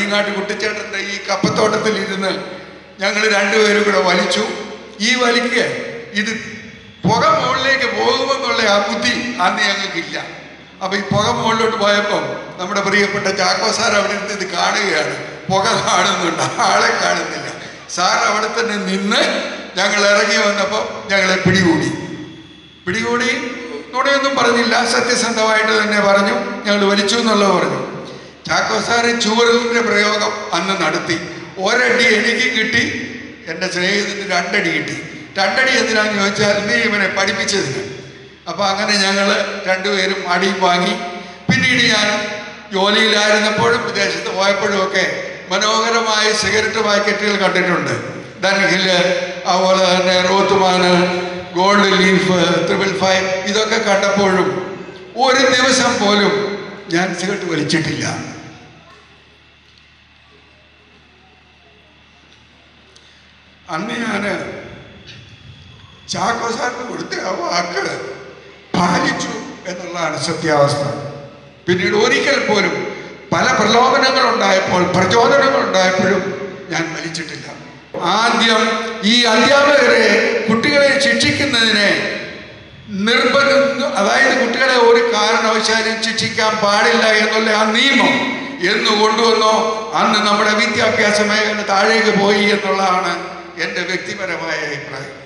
ഇങ്ങാട്ട് കുട്ടിച്ചേട്ടന്റെ ഈ കപ്പത്തോട്ടത്തിൽ ഇരുന്ന് ഞങ്ങൾ രണ്ടുപേരും കൂടെ വലിച്ചു. ഈ വലിക്ക് ഇത് പുക മുകളിലേക്ക് പോകുമെന്നുള്ള ആ ബുദ്ധി അന്ന് ഞങ്ങൾക്കില്ല. അപ്പൊ ഈ പുക മുകളിലോട്ട് പോയപ്പോൾ നമ്മുടെ പ്രിയപ്പെട്ട ചാക്കോ സാർ അവിടെ നിന്ന് ഇത് കാണുകയാണ്. പുക കാണുന്നുണ്ട് ആളെ കാണുന്നില്ല. സാർ അവിടെ തന്നെ നിന്ന് ഞങ്ങൾ ഇറങ്ങി വന്നപ്പോൾ ഞങ്ങളെ പിടികൂടി. പിടികൂടി നുണയൊന്നും പറഞ്ഞില്ല സത്യസന്ധമായിട്ട് തന്നെ പറഞ്ഞു. ഞങ്ങൾ വലിച്ചു എന്നുള്ളത് പറഞ്ഞു. ചാക്കോ സാറ് ചൂരലിന്റെ പ്രയോഗം അന്ന് നടത്തി. ഒരടി എനിക്ക് കിട്ടി. എന്റെ സ്നേഹിതത്തിന് രണ്ടടി കിട്ടി. രണ്ടടി എന്തിനാന്ന് ചോദിച്ചാൽ നീ ഇവനെ പഠിപ്പിച്ചതിന്. അപ്പോൾ അങ്ങനെ ഞങ്ങൾ രണ്ടുപേരും അടിയും വാങ്ങി. പിന്നീട് ഞാൻ ജോലിയിലായിരുന്നപ്പോഴും വിദേശത്ത് പോയപ്പോഴും ഒക്കെ മനോഹരമായ സിഗരറ്റ് പാക്കറ്റുകൾ കണ്ടിട്ടുണ്ട്. ഡൻഹിൽ അതുപോലെ തന്നെ Rothmans gold leaf triple five ഇതൊക്കെ കണ്ടപ്പോഴും ഒരു ദിവസം പോലും ഞാൻ സിഗരറ്റ് വലിച്ചിട്ടില്ല. അന്ന് ഞാൻ ചാക്കോ സാറിന് കൊടുത്ത ആ വാക്ക് പാലിച്ചു എന്നുള്ളതാണ് സത്യാവസ്ഥ. പിന്നീട് ഒരിക്കൽ പോലും പല പ്രലോഭനങ്ങൾ ഉണ്ടായപ്പോൾ പ്രചോദനങ്ങൾ ഉണ്ടായപ്പോഴും ഞാൻ മരിച്ചിട്ടില്ല. ആദ്യം ഈ അധ്യാപകരെ കുട്ടികളെ ശിക്ഷിക്കുന്നതിനെ നിർബന്ധം അതായത് കുട്ടികളെ ഒരു കാരണവശാലും ശിക്ഷിക്കാൻ പാടില്ല എന്നുള്ള ആ നിയമം എന്ന് കൊണ്ടുവന്നോ അന്ന് നമ്മുടെ വിദ്യാഭ്യാസ മേഖല താഴേക്ക് പോയി എന്നുള്ളതാണ് എന്റെ വ്യക്തിപരമായ അഭിപ്രായം.